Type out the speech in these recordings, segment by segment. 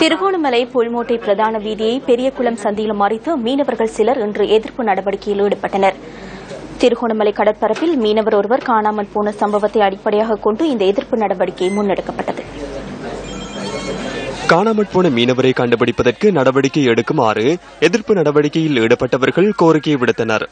திருகோணமலை புல்மோட்டை பிரதான வீதியை பெரியகுளம் சந்தியில் மறித்து மீனவர்கள் சிலர் இன்று எதிர்ப்பு நடவடிக்கையில் ஈடுபட்டனர். திருகோணமலை கடற்பரப்பில் மீனவர் ஒருவர் காணாமல் போன சம்பவத்தை அடிப்படையாக கொண்டு இந்த எதிர்ப்பு நடவடிக்கை முன்னெடுக்கப்பட்டது. காணாமற் போன மீனவரை கண்டுபிடிப்பதற்கு நடவடிக்கை எடுக்குமாறு எதிர்ப்பு நடவடிக்கையில் ஈடுபட்டவர்கள் கோரிக்கை விடுத்தனர்.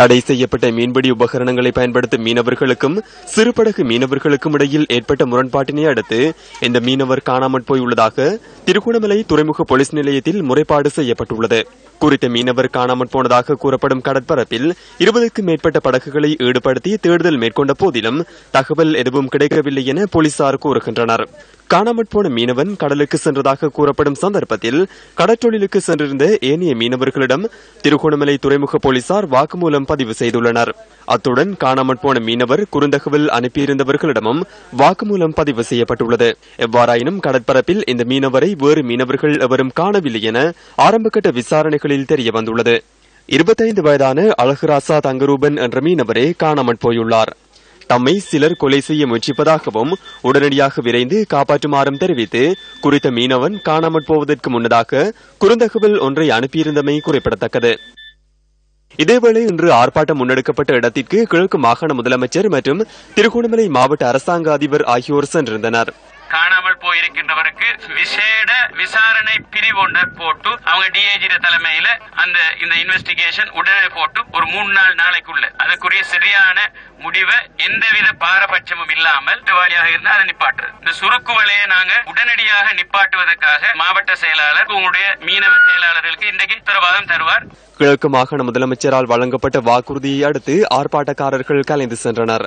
தடை செய்யப்பட்ட மீன்பிடி உபகரணங்களை பயன்படுத்தும் மீனவர்களுக்கும் சிறுபடகு மீனவர்களுக்கும் இடையில் ஏற்பட்ட முரண்பாட்டினை அடுத்து இந்த மீனவர் காணாமற் போயுள்ளதாக திருகோணமலை துறைமுக போலீஸ் நிலையத்தில் முறைப்பாடு செய்யப்பட்டுள்ளது. குறித்த மீனவர் காணாமற் போனதாக கூறப்படும் கடற்பரப்பில் இருபதுக்கும் மேற்பட்ட படகுகளை ஈடுபடுத்தி தேடுதல் மேற்கொண்ட போதிலும் தகவல் எதுவும் கிடைக்கவில்லை என போலீசார் கூறுகின்றனர். காணாமற் போன மீனவன் கடலுக்கு சென்றதாக கூறப்படும் சந்தர்ப்பத்தில் கடற்றொழிலுக்கு சென்றிருந்த ஏனைய மீனவர்களிடம் திருகோணமலை துறைமுக போலீசார் வாக்குமூலம் பதிவு செய்துள்ளனர். அத்துடன் காணாமற் போன மீனவர் குறுந்தகவல் அனுப்பியிருந்தவர்களிடமும் வாக்குமூலம் பதிவு செய்யப்பட்டுள்ளது. எவ்வாறாயினும் கடற்பரப்பில் இந்த மீனவரை வேறு மீனவர்கள் எவரும் காணவில்லை என ஆரம்பகட்ட விசாரணைகளில் தெரிய வந்துள்ளது இருபத்தைந்து வயதான அழகுராசா தங்கரூபன் என்ற மீனவரே காணாமற் போயுள்ளார். தம்மை சிலர் கொலை செய்ய முயற்சிப்பதாகவும் உடனடியாக விரைந்து காப்பாற்றுமாறும் தெரிவித்து குறித்த மீனவன் காணாமற் போவதற்கு முன்னதாக குறுந்தகவல் ஒன்றை அனுப்பியிருந்தமை குறிப்பிடத்தக்கது. இதேவேளை இன்று ஆர்ப்பாட்டம் முன்னெடுக்கப்பட்ட இடத்திற்கு கிழக்கு மாகாண முதலமைச்சர் மற்றும் திருகோணமலை மாவட்ட அரசாங்க அதிபர் ஆகியோர் சென்றிருந்தனர். போயிருக்கின்றவருக்கு விசேட விசாரணை பிரிவு ஒன்றை போட்டு அவங்க டிஐஜி தலைமையில அந்த இந்த இன்வெஸ்டிகேஷன் உடனே போட்டு ஒரு மூணு நாள் நாளைக்குள்ள அதுக்குரிய சரியான முடிவை எந்தவித பாரபட்சமும் இல்லாமல் திவாலியாக இருந்தால் அதை நிப்பாட்டுறது. இந்த சுருக்கு வலையை நாங்க உடனடியாக நிப்பாட்டுவதற்காக மாவட்ட செயலாளர் உங்களுடைய மீனவ செயலாளர்களுக்கு இன்றைக்கு உத்தரவாதம் தருவார். கிழக்கு மாகாண முதலமைச்சரால் வழங்கப்பட்ட வாக்குறுதியை அடுத்து ஆர்ப்பாட்டக்காரர்கள் கலைந்து சென்றனர்.